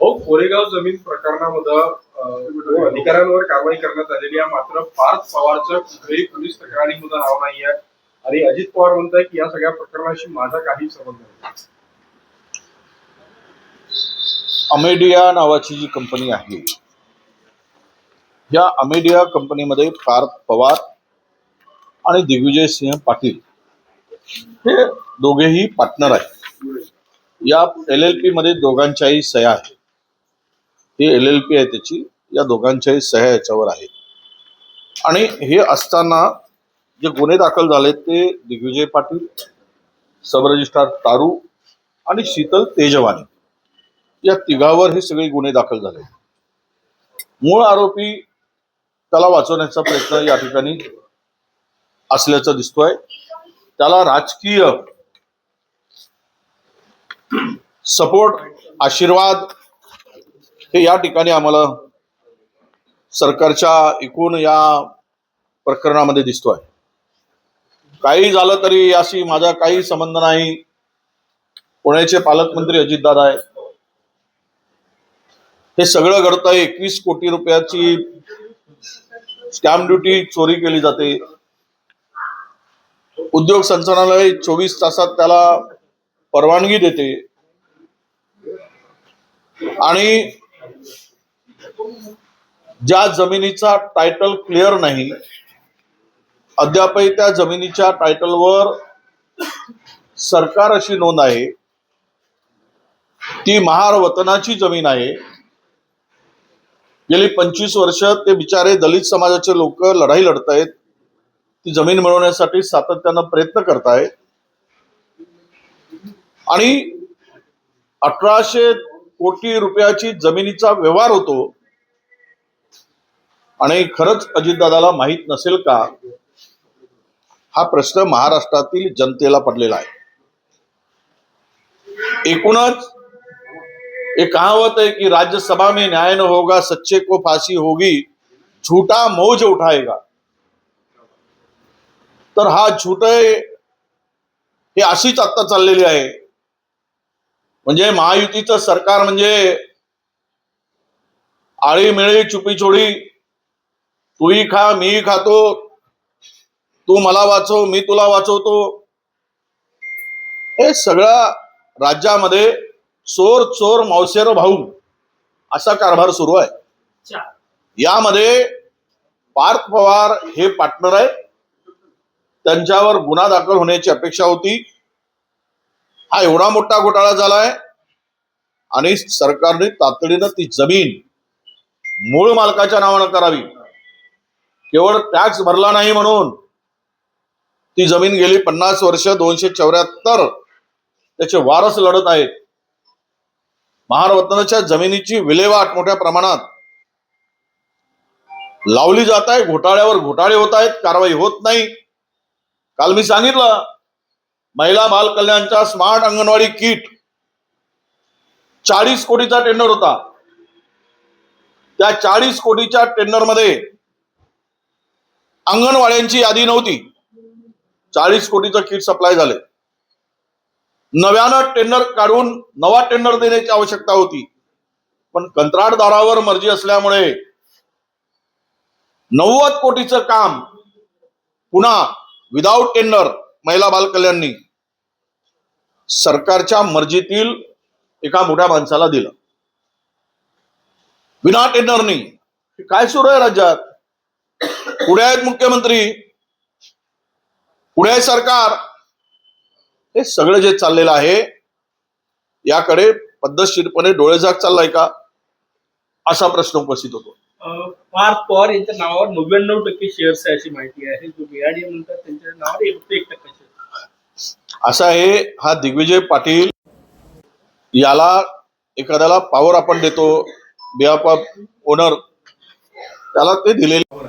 हो कोरेगाव जमीन प्रकरणामध्ये हो, अधिकाऱ्यांवर कारवाई करण्यात आलेली आहे. मात्र पार्थ पवारचं कुठेही पोलीस तक्रारीमध्ये नाव नाही आहे. आणि अजित पवार म्हणताय की या सगळ्या प्रकरणाशी माझा काही संबंध नाही. अमेडिया नावाची जी कंपनी आहे या अमेडिया कंपनीमध्ये पार्थ पवार आणि दिग्विजय सिंह पाटील हे दोघेही पार्टनर आहेत. या एल एल पी मध्ये दोघांच्याही सह्या आहेत. ही एल एल पी आहे त्याची या दोघांच्याही सह्या याच्यावर आहेत. आणि हे असताना जे गुन्हे दाखल झाले ते दिग्विजय पाटील सब रजिस्ट्रार तारू आणि शीतल तेजवानी. या तिघावर हे सगळे गुन्हे दाखल झाले मूळ आरोपी त्याला वाचवण्याचा प्रयत्न या ठिकाणी असल्याचं दिसतोय. त्याला राजकीय सपोर्ट आशीर्वाद हे या ठिकाणी आम्हाला सरकारच्या एकूण या प्रकरणामध्ये दिसतोय. काही झालं तरी याशी माझा काही संबंध नाही. पुण्याचे पालकमंत्री अजितदादा आहे हे सगळं घडतंय. एकवीस कोटी रुपयाची स्टॅम्प ड्युटी चोरी केली जाते. उद्योग संचालनालय चोवीस तासात त्याला परवानगी देते. आणि ज्या जमिनीचा टायटल क्लिअर नाही अद्यापही त्या जमिनीच्या टायटलवर सरकार अशी नोंद आहे ती महार वतनाची जमीन आहे. गेली पंचवीस वर्ष ते बिचारे दलित समाजाचे लोक लढाई लढतायत. ती जमीन मिळवण्यासाठी सातत्यानं प्रयत्न करतायत आणि अठराशे कोटी रुपयाची जमिनीचा व्यवहार होतो. आणि खरंच अजितदादाला माहीत नसेल का हा प्रश्न महाराष्ट्रातील जनतेला पडलेला आहे. एकूणच एक कहावत है कि राज्यसभा में न्याय न होगा सच्चे को फांसी होगी झूठा मौज उठाएगा. तर हा झूठ हे अशीच आता चाललेली आहे. म्हणजे महायुतीचं सरकार म्हणजे आळी मिळी चुपी चोळी तूही खा मीही खातो. तू मला वाचव मी तुला वाचवतो. हे सगळं राज्यामध्ये चोर चोर मावसेर भाऊ असा कारभार सुरू आहे. यामध्ये पार्थ पवार हे पार्टनर आहे. त्यांच्यावर गुन्हा दाखल होण्याची अपेक्षा होती. हा एवढा मोठा घोटाळा झालाय. आणि सरकारने तातडीनं ती जमीन मूळ मालकाच्या नावानं करावी. केवळ टॅक्स भरला नाही म्हणून ती जमीन गेली पन्नास वर्ष दोनशे चौऱ्याहत्तर. त्याचे वारस लढत आहेत. महारवतनाच्या जमिनीची विल्हेवाट मोठ्या प्रमाणात लावली जात आहे. घोटाळ्यावर घोटाळे होत आहेत. कारवाई होत नाही. काल मी सांगितलं महिला बाल कल्याणच्या स्मार्ट अंगणवाडी किट चाळीस कोटीचा टेंडर होता. त्या चाळीस कोटीच्या टेंडरमध्ये अंगणवाड्यांची यादी नव्हती. चाळीस कोटीचं किट सप्लाय झाले. नव्यानं टेंडर काढून नवा टेंडर देण्याची आवश्यकता होती. पण कंत्राटदारावर मर्जी असल्यामुळे नव्वद कोटीचं काम पुन्हा विदाऊट टेंडर महिला बालकल्याणनी सरकारच्या मर्जीतील एका मोठ्या माणसाला दिलं. विना टेंडरनी हे काय सुरू आहे राज्यात? पुढे आहेत मुख्यमंत्री पुढे आहे सरकार. हे सगळं जे चाललेलं आहे याकडे पद्धतशीरपणे डोळेझाक चाललाय का? असा प्रश्न उपस्थित होतो. पार्थ पवार यांच्या नावावर नव्याण्णव टक्के शेअर्स आहे अशी माहिती आहे. जो बिआरडी म्हणतात त्यांच्या नावावर फक्त एक टक्के शेअर असा आहे हा दिग्विजय पाटील याला एखाद्याला पॉवर आपण देतो बिहाफ ओनर त्याला ते दिलेले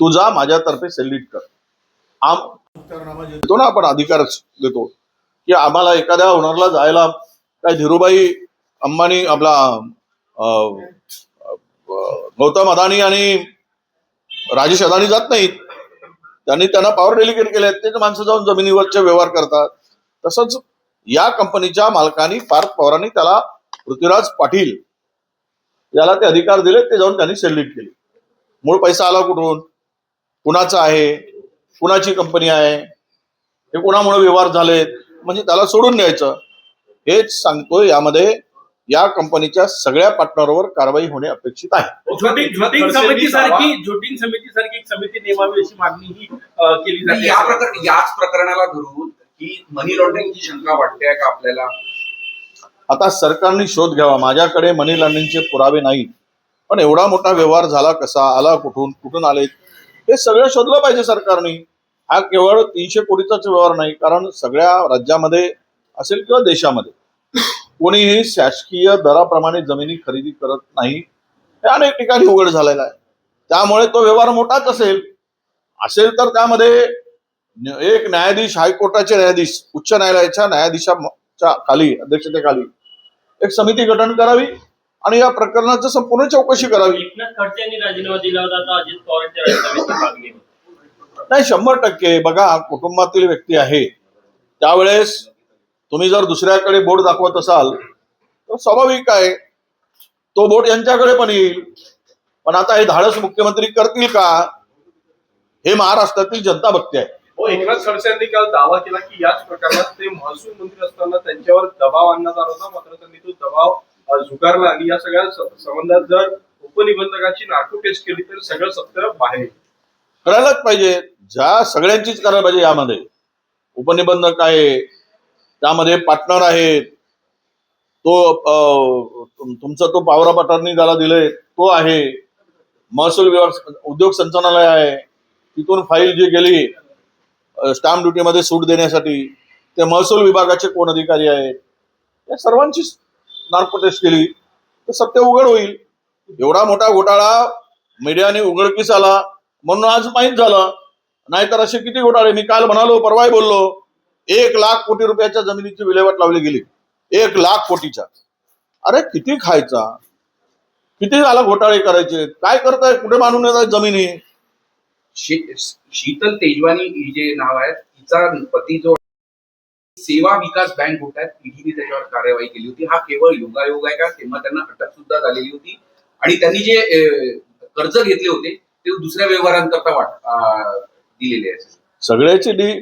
तू जा माझ्यातर्फे सेल्यूट कर. आम देतो ना आपण अधिकार देतो. की आम्हाला एखाद्या ओनरला जायला काय धीरूभाई अंबानी आपला अं, गौतम अदानी आणि राजेश अदानी जात नाहीत. त्यांनी त्यांना पॉवर डेलिकेट केले तेच माणसं जाऊन जमिनीवरचे व्यवहार करतात. तसंच या कंपनीच्या मालकांनी पार्थ पवारांनी त्याला पृथ्वीराज पाटील याला ते अधिकार दिले ते जाऊन त्यांनी सेलिट केले. मूळ पैसा आला कुठून? कुणाचा आहे? कुणाची कंपनी आहे? हे कुणामुळे व्यवहार झालेत? म्हणजे त्याला सोडून द्यायचं. हेच सांगतोय यामध्ये या कंपनीच्या सगळ्या पार्टनरवर कारवाई होणे अपेक्षित आहे. झोटिंग झोटिंग समिती नेमावी अशी ही केली जाते. या याच प्रकरणाला धरून ही मनी लॉन्ड्रिंगची शंका वाटते का आपल्याला? आता सरकारने शोध घ्यावा. माझ्याकडे मनी लॉन्ड्रिंगचे पुरावे नाहीत. पण एवढा मोठा व्यवहार झाला कसा? आला कुठून? कुठून आले? हे सगळं शोधलं पाहिजे सरकारने. हा केवळ तीनशे कोटीचाच व्यवहार नाही कारण सगळ्या राज्यामध्ये असेल किंवा देशामध्ये. कोणीही शासकीय दराप्रमाणे जमिनी खरेदी करत नाही. हे अनेक ठिकाणी उघड झालेला आहे. त्यामुळे तो व्यवहार मोठाच असेल. असेल तर त्यामध्ये एक न्यायाधीश हायकोर्टाचे न्यायाधीश उच्च न्यायालयाच्या न्यायाधीशाच्या खाली अध्यक्षतेखाली एक समिती गठन करावी आणि या प्रकरणाची संपूर्ण चौकशी करावी. राजीनामा दिला होता अजित. नाही शंभर टक्के. बघा कुटुंबातील व्यक्ती आहे. त्यावेळेस तुम्ही जर दुसऱ्याकडे बोट दाखवत असाल तर स्वाभाविक आहे. तो बोट यांच्याकडे पण येईल. पण आता हे धाडस मुख्यमंत्री करतील का? हे महाराष्ट्रातील जनता बघते आहे. हो एकनाथ खडसे यांनी काल दावा केला की याच प्रकरणात ते महसूल मंत्री असताना त्यांच्यावर दबाव आणण्यात आला होता. मात्र त्यांनी तो दबाव झुगारला आणि या सगळ्या संबंधात जर उपनिबंधकाची नार्को टेस्ट केली तर सगळं सत्य बाहेर. करायलाच पाहिजे. ज्या सगळ्यांचीच करायला पाहिजे यामध्ये. उपनिबंधक आहे त्यामध्ये पार्टनर आहेत तो तुमचा तो पावरा पठारनी ज्याला दिलंय तो आहे. महसूल विभाग उद्योग संचालनालय आहे. तिथून फाईल जी गेली स्टॅम्प ड्युटीमध्ये सूट देण्यासाठी ते महसूल विभागाचे कोण अधिकारी आहेत? या सर्वांची नार्को टेस्ट केली. तर सत्य उघड होईल. एवढा मोठा घोटाळा मीडियाने उघडकीस आला म्हणून आज माहीत झालं. नाहीतर असे किती घोटाळे? मी काल म्हणालो परवाही बोललो. एक लाख कोटी रुपयाच्या जमिनीची विल्हेवाट लावली गेली. एक लाख कोटीच्या. अरे किती खायचा? किती झाला घोटाळे करायचे? काय करताय? कुठे मानून येतात जमिनी? शीतल तेजवानी ही जे नाव आहे तिचा पती जो सेवा विकास बँक घोटाळ्यात ईडीने त्याच्यावर कार्यवाही केली होती. हा केवळ योगायोग आहे का? तेव्हा त्यांना अटक सुद्धा झालेली होती. आणि त्यांनी जे कर्ज घेतले होते ते दुसऱ्या व्यवहारांकरता वाट दिलेले आहे. सगळ्याचे डी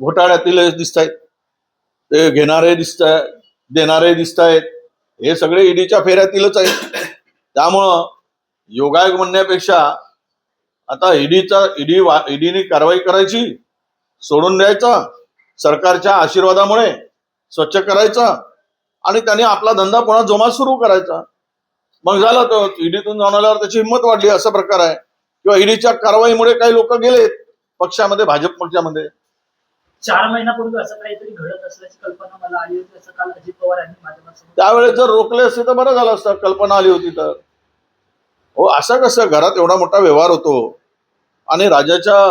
घोटाळ्यातील दिसत आहेत ते घेणारे दिसत देणारे दिसत आहेत हे सगळे ईडीच्या फेऱ्यातीलच आहेत. त्यामुळं योगायोग म्हणण्यापेक्षा आता ईडीचा ईडी ईडीने कारवाई करायची सोडून द्यायचा सरकारच्या आशीर्वादामुळे स्वच्छ करायचा आणि त्याने आपला धंदा पुन्हा जोमात सुरू करायचा. मग झालं तो ईडीतून जाऊन आल्यावर त्याची हिंमत वाढली असा प्रकार आहे. किंवा ईडीच्या कारवाईमुळे काही लोक गेलेत पक्षामध्ये भाजप पक्षामध्ये. चार महिन्यापूर्वी असं काहीतरी घडत असल्याची कल्पना मला आली होती. असं काल अजित पवार यांनी माध्यमांसमोर त्यावेळेस जर रोखले असते तर बरं झालं असतं. कल्पना आली होती तर. हो असं कसं? घरात एवढा मोठा व्यवहार होतो. आणि राज्याच्या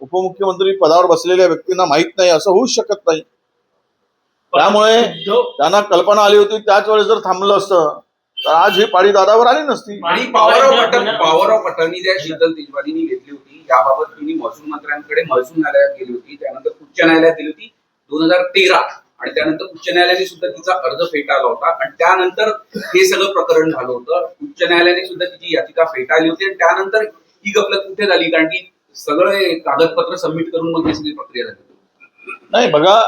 उपमुख्यमंत्री पदावर बसलेल्या व्यक्तींना माहीत नाही असं होऊच शकत नाही. त्यामुळे त्यांना कल्पना आली होती. त्याच वेळेस जर थांबलं असतं तर आज ही पाळी दादावर आली नसती. आणि power of attorney power of attorney ज्या शीतल तेजवानीने घेतली होती. याबाबत तिने महसूल मंत्र्यांकडे महसूल न्यायालयात गेली होती त्यानंतर उच्च न्यायालयात दिली होती दोन हजार तेरा. आणि त्यानंतर उच्च न्यायालयाने सुद्धा तिचा अर्ज फेटाळला होता. आणि त्यानंतर हे सगळं प्रकरण झालं होतं. उच्च न्यायालयाने सुद्धा तिची याचिका फेटाळली होती. आणि त्यानंतर ही गपलत कुठे झाली? कारण की सगळे कागदपत्र सबमिट करून मग ही सगळी प्रक्रिया झाली. नाही बघा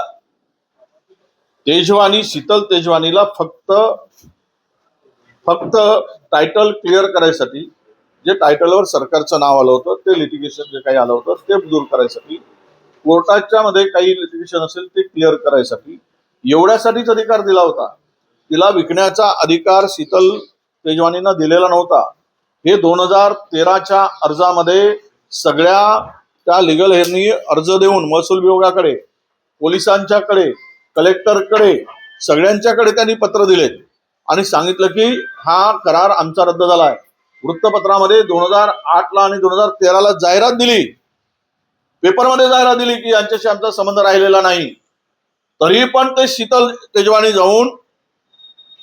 तेजवानी शीतल तेजवानीला फक्त फक्त टायटल क्लिअर करायसाठी जे टायटलवर सरकारचं नाव आलं होतं ते लिटिगेशन जे काही आलं होतं ते दूर करायसाठी कोर्टाच्या मध्ये काही लिटिगेशन असेल ते क्लिअर करायसाठी एवढ्यासाठीच अधिकार दिला होता. तिला विकण्याचा अधिकार शीतल तेजवानीनं दिलेला नव्हता. हे दोन हजार तेराच्या अर्जामध्ये सगळ्या त्या लिगल हेरनी अर्ज देऊन महसूल विभागाकडे पोलिसांच्याकडे कलेक्टरकडे सगळ्यांच्याकडे त्यांनी पत्र दिलेत. आणि सांगितलं की हा करार आमचा रद्द झालाय. वृत्तपत्रामध्ये दोन हजार आठला आणि दोन हजार तेराला जाहिरात दिली. पेपरमध्ये जाहिरात दिली की यांच्याशी आमचा संबंध राहिलेला नाही. तरी पण ते शीतल तेजवानी जाऊन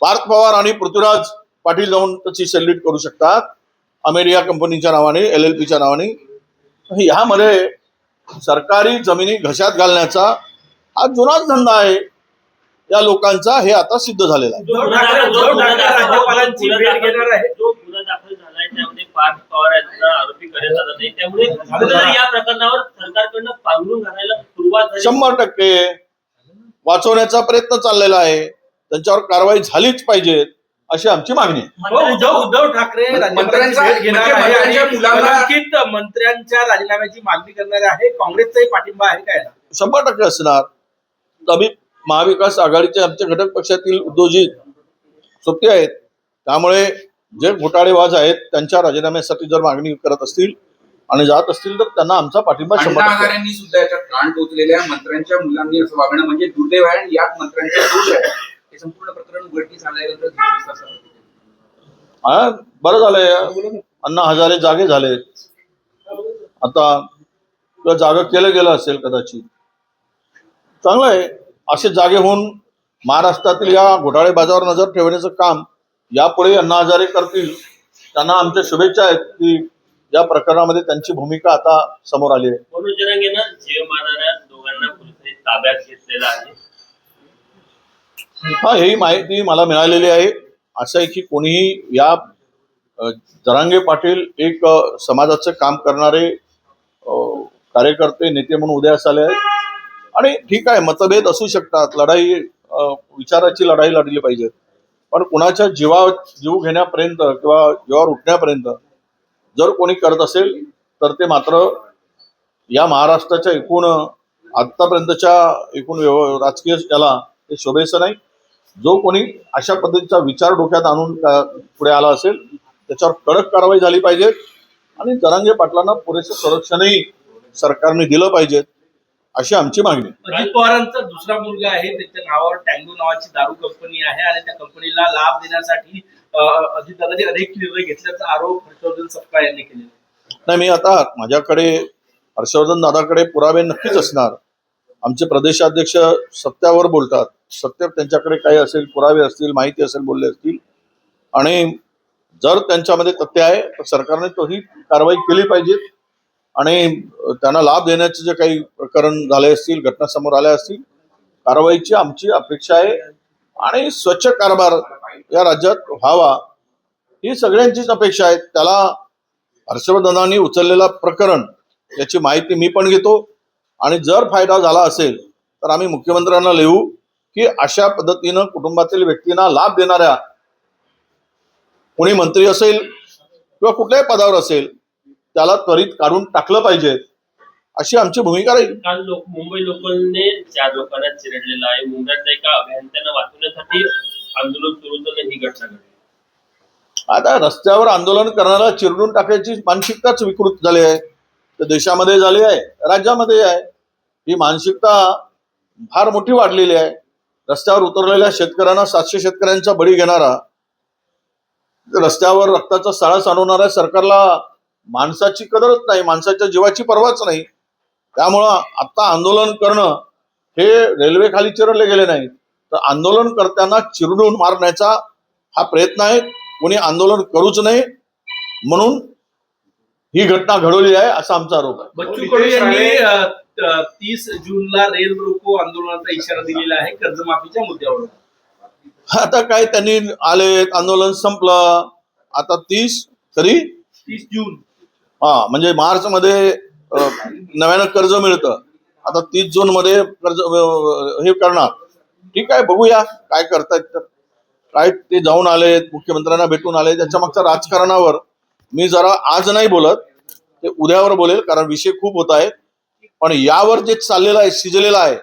पार्थ पवार आणि पृथ्वीराज पाटील जाऊन त्याची सेल्यूट करू शकतात. अमेरिया कंपनीच्या नावाने एल एल पीच्या नावाने. ह्यामध्ये सरकारी जमिनी घशात घालण्याचा हा जुनाच धंदा आहे. या लोकांचा हे आता सिद्ध झालेला आहे. पार्थ पवार यांना आरोपी करण्यात आला नाही. त्यामुळे कुठेतरी या प्रकरणावर सरकारकडनं पांघरून घालायला सुरुवात झाली. शंभर टक्के. वाचवण्याचा प्रयत्न चाललेला आहे. त्यांच्यावर कारवाई झालीच पाहिजे अशी आमची मागणी आहे. हो, उद्धव उद्धव ठाकरे राज्यपालांची मंत्र्यांचा- भेट घेणार म्हणजे आहे मंत्र्यांच्या आणि राजीनाम्याची मागणी करणार आहे. काँग्रेसचाही पाठिंबा आहे काय? शंभर टक्के असणार. आम्ही महाविकास आघाडीचे आमचे घटक पक्षातील उद्योजित सोबते आहेत. त्यामुळे जे घोटाळेबाज आहेत त्यांच्या राजीनाम्यासाठी जर मागणी करत असतील आणि जात असतील तर त्यांना आमचा पाठिंबा. हजारेंनी सुद्धा याच्यात कान टोचलेल्या मंत्र्यांच्या मुलांनी असं वागणं म्हणजे दुर्दैव आहे आणि यात मंत्र्यांचे दोष आहे हे संपूर्ण प्रकरण उघडकीस आल्यानंतर. हा बरं झालंय. अण्णा हजारे जागे झाले. आता किंवा जागा केलं गेलं असेल कदाचित. चांगलं आहे. असे जागे होऊन महाराष्ट्रातील या घोटाळेबाजावर नजर ठेवण्याचं काम यापुढे अण्णा हजारे करतील. त्यांना आमच्या शुभेच्छा आहेत की या प्रकरणामध्ये त्यांची भूमिका आता समोर आली आहे. मनोज जरांगेनं जीव मारणाऱ्या दोघांना पोलिसांनी ताब्यात घेतलेला आहे. हा ही माहिती मला मिळालेली आहे. असं आहे की कोणीही या अ, जरांगे पाटील एक अ, समाजाचं काम करणारे अ, कार्यकर्ते नेते म्हणून उदयास आले आहेत. आणि ठीक आहे मतभेद असू शकतात. लढाई अ, विचाराची लढाई लढली पाहिजे. पण कुणाच्या जीवा जीव घेण्यापर्यंत किंवा जीवावर उठण्यापर्यंत जर कोणी करत असेल तर ते मात्र या महाराष्ट्राच्या एकूण आतापर्यंतच्या एकूण व्यव राजकीय याला ते शोभेचं नाही. जो कोणी अशा पद्धतीचा विचार डोक्यात आणून पुढे आला असेल त्याच्यावर कडक कारवाई झाली पाहिजे आणि जरांगे पाटलांना पुरेसं संरक्षणही सरकारने दिलं पाहिजे. अशी आमची मागणी. अजित पवारांचा दुसरा मुलगा आहे त्याच्या नावावर टँगो नावाची दारू कंपनी आहे आणि त्या कंपनीला लाभ देण्यासाठी अजित दादांनी अनेक निर्णय घेतल्याचा आरोप हर्षवर्धन सपकाळ यांनी केलेला. नाही मी आता माझ्याकडे हर्षवर्धन दादाकडे पुरावे नक्कीच असणार आमचे प्रदेशाध्यक्ष सत्यावर बोलतात सत्य त्यांच्याकडे काही असेल पुरावे असतील माहिती असेल बोलले असतील आणि जर त्यांच्यामध्ये तथ्य आहे तर सरकारने तोही कारवाई केली पाहिजे आणि त्यांना लाभ देण्याचे जे काही प्रकरण झाले असतील घटना समोर आल्या असतील कारवाईची आमची अपेक्षा आहे. आणि स्वच्छ कारभार या राज्यात व्हावा ही सगळ्यांचीच अपेक्षा आहे. त्याला हर्षवर्धनांनी उचललेला प्रकरण याची माहिती मी पण घेतो. आणि जर फायदा झाला असेल तर आम्ही मुख्यमंत्र्यांना लिहू की अशा पद्धतीनं कुटुंबातील व्यक्तींना लाभ देणाऱ्या कोणी मंत्री असेल किंवा कुठल्याही पदावर असेल त्याला त्वरित काढून टाकलं पाहिजे. अशी आमची भूमिका राहील. काल लोक मुंबई लोकलने चार लोकांना चिरडलेलं आहे मुंबईतल्या एका अभियंत्यांना वाचवण्यासाठी आंदोलन सुरू होतं ही घटना घडली. आता रस्त्यावर आंदोलन करणारा चिरडून टाकायची मानसिकताच विकृत झाली आहे. तर देशामध्ये झाली आहे राज्यामध्ये आहे. ही मानसिकता फार मोठी वाढलेली आहे. रस्त्यावर उतरलेल्या शेतकऱ्यांना सातशे शेतकऱ्यांचा बळी घेणारा रस्त्यावर रक्ताचा साळा सांडवणाऱ्या सरकारला माणसाची कदरच नाही माणसाच्या जीवाची पर्वाच नाही. त्यामुळं आता आंदोलन करणं हे रेल्वे खाली चिरडले गेले नाही तर आंदोलनकर्त्यांना चिरडून मारण्याचा हा प्रयत्न आहे. कोणी आंदोलन करूच नये. म्हणून ही घटना घडवली आहे असा आमचा आरोप आहे. बच्चू कडू यांनी तीस जूनला रेल रोको आंदोलनाचा इशारा दिलेला आहे कर्जमाफीच्या मुद्द्यावर आता काय त्यांनी आले आंदोलन संपलं. आता तीस तरी तीस जून. हा म्हणजे मार्च मध्ये नव्यानं कर्ज मिळतं. आता तीस जून मध्ये कर्ज हे करणार. ठीक आहे बघूया काय करतायत तर. काय ते जाऊन आले मुख्यमंत्र्यांना भेटून आले त्याच्या मागच्या राजकारणावर मी जरा आज नाही बोलत ते उद्यावर बोलेल कारण विषय खूप होत आहेत. पण यावर जे चाललेलं आहे शिजलेलं आहे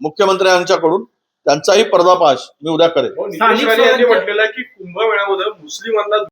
मुख्यमंत्र्यांच्याकडून त्यांचाही पर्दापाश मी उद्या करेन.